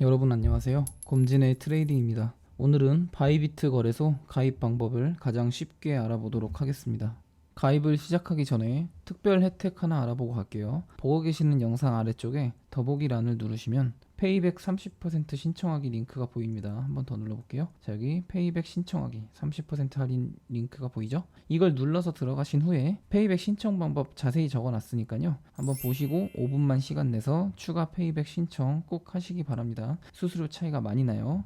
여러분 안녕하세요. 곰진의 트레이딩입니다. 오늘은 바이비트 거래소 가입 방법을 가장 쉽게 알아보도록 하겠습니다. 가입을 시작하기 전에 특별 혜택 하나 알아보고 갈게요. 보고 계시는 영상 아래쪽에 더보기란을 누르시면 페이백 30% 신청하기 링크가 보입니다. 한번 더 눌러볼게요. 자, 여기 페이백 신청하기 30% 할인 링크가 보이죠? 이걸 눌러서 들어가신 후에 페이백 신청 방법 자세히 적어놨으니까요. 한번 보시고 5분만 시간 내서 추가 페이백 신청 꼭 하시기 바랍니다. 수수료 차이가 많이 나요.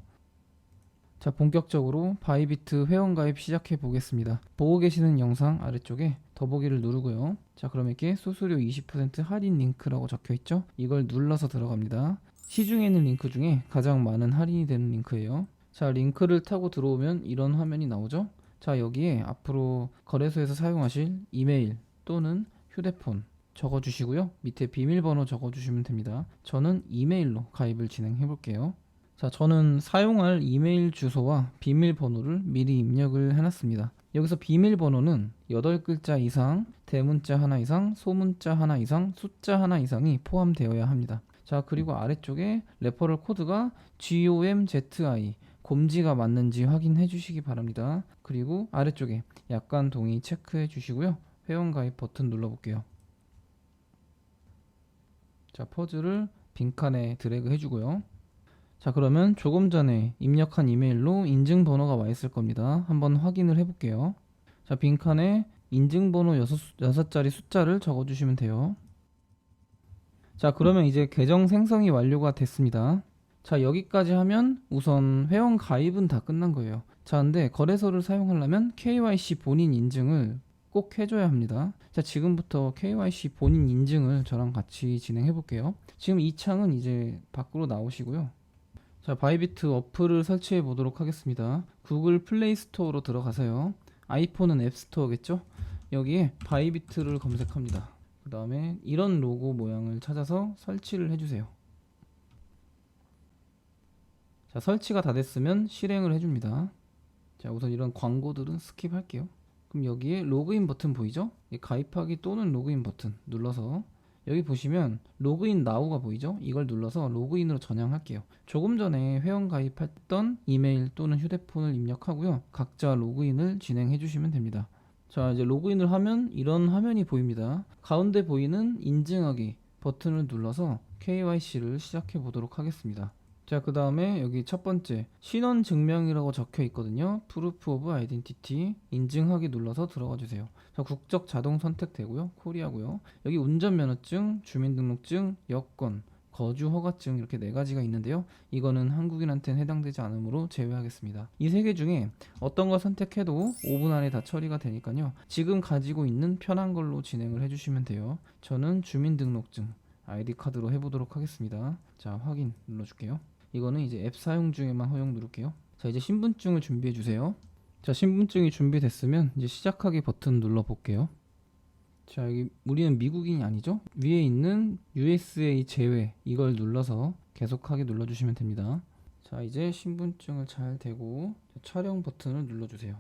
자, 본격적으로 바이비트 회원가입 시작해 보겠습니다. 보고 계시는 영상 아래쪽에 더보기를 누르고요. 자, 그럼 이렇게 수수료 20% 할인 링크라고 적혀 있죠? 이걸 눌러서 들어갑니다. 시중에 있는 링크 중에 가장 많은 할인이 되는 링크예요. 자, 링크를 타고 들어오면 이런 화면이 나오죠? 자, 여기에 앞으로 거래소에서 사용하실 이메일 또는 휴대폰 적어 주시고요. 밑에 비밀번호 적어 주시면 됩니다. 저는 이메일로 가입을 진행해 볼게요. 자, 저는 사용할 이메일 주소와 비밀번호를 미리 입력을 해놨습니다. 여기서 비밀번호는 8글자 이상, 대문자 하나 이상, 소문자 하나 이상, 숫자 하나 이상이 포함되어야 합니다. 자, 그리고 아래쪽에 레퍼럴 코드가 GOMZI, 곰지가 맞는지 확인해 주시기 바랍니다. 그리고 아래쪽에 약관 동의 체크해 주시고요. 회원 가입 버튼 눌러 볼게요. 자, 퍼즐을 빈칸에 드래그 해 주고요. 자 그러면 조금 전에 입력한 이메일로 인증번호가 와 있을 겁니다. 한번 확인을 해 볼게요. 자 빈칸에 인증번호 6, 6자리 숫자를 적어주시면 돼요. 자 그러면 이제 계정 생성이 완료가 됐습니다. 자 여기까지 하면 우선 회원 가입은 다 끝난 거예요. 자 근데 거래소를 사용하려면 KYC 본인 인증을 꼭 해줘야 합니다. 자 지금부터 KYC 본인 인증을 저랑 같이 진행해 볼게요. 지금 이 창은 이제 밖으로 나오시고요. 자, 바이비트 어플을 설치해 보도록 하겠습니다. 구글 플레이 스토어로 들어가서요. 아이폰은 앱 스토어겠죠? 여기에 바이비트를 검색합니다. 그 다음에 이런 로고 모양을 찾아서 설치를 해주세요. 자, 설치가 다 됐으면 실행을 해줍니다. 자, 우선 이런 광고들은 스킵할게요. 그럼 여기에 로그인 버튼 보이죠? 이 가입하기 또는 로그인 버튼 눌러서 여기 보시면 로그인 나우가 보이죠? 이걸 눌러서 로그인으로 전향할게요. 조금 전에 회원 가입했던 이메일 또는 휴대폰을 입력하고요. 각자 로그인을 진행해 주시면 됩니다. 자, 이제 로그인을 하면 이런 화면이 보입니다. 가운데 보이는 인증하기 버튼을 눌러서 KYC를 시작해 보도록 하겠습니다. 자, 그 다음에 여기 첫 번째 신원 증명이라고 적혀 있거든요. Proof of Identity 인증하기 눌러서 들어가 주세요. 자, 국적 자동 선택되고요. 코리아고요. 여기 운전면허증, 주민등록증, 여권, 거주 허가증 이렇게 네 가지가 있는데요. 이거는 한국인한테는 해당되지 않으므로 제외하겠습니다. 이 세 개 중에 어떤 거 선택해도 5분 안에 다 처리가 되니까요. 지금 가지고 있는 편한 걸로 진행을 해주시면 돼요. 저는 주민등록증 아이디 카드로 해보도록 하겠습니다. 자, 확인 눌러줄게요. 이거는 이제 앱 사용 중에만 허용 누를게요. 자, 이제 신분증을 준비해 주세요. 자, 신분증이 준비됐으면 이제 시작하기 버튼 눌러 볼게요. 자, 여기 우리는 미국인이 아니죠? 위에 있는 USA 제외 이걸 눌러서 계속하기 눌러 주시면 됩니다. 자, 이제 신분증을 잘 대고 촬영 버튼을 눌러 주세요.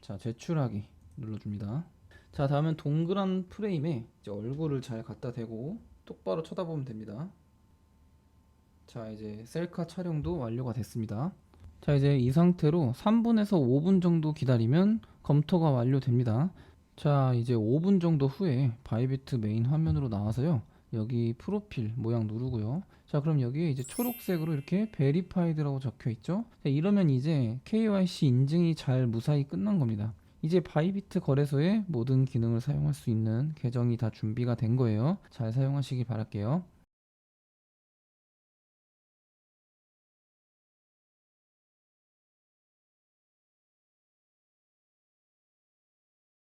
자, 제출하기 눌러 줍니다. 자, 다음은 동그란 프레임에 이제 얼굴을 잘 갖다 대고 똑바로 쳐다보면 됩니다. 자 이제 셀카 촬영도 완료가 됐습니다. 자 이제 이 상태로 3분에서 5분 정도 기다리면 검토가 완료됩니다. 자 이제 5분 정도 후에 바이비트 메인 화면으로 나와서요. 여기 프로필 모양 누르고요. 자 그럼 여기에 이제 초록색으로 이렇게 베리파이드라고 적혀 있죠? 자, 이러면 이제 KYC 인증이 잘 무사히 끝난 겁니다. 이제 바이비트 거래소의 모든 기능을 사용할 수 있는 계정이 다 준비가 된 거예요. 잘 사용하시기 바랄게요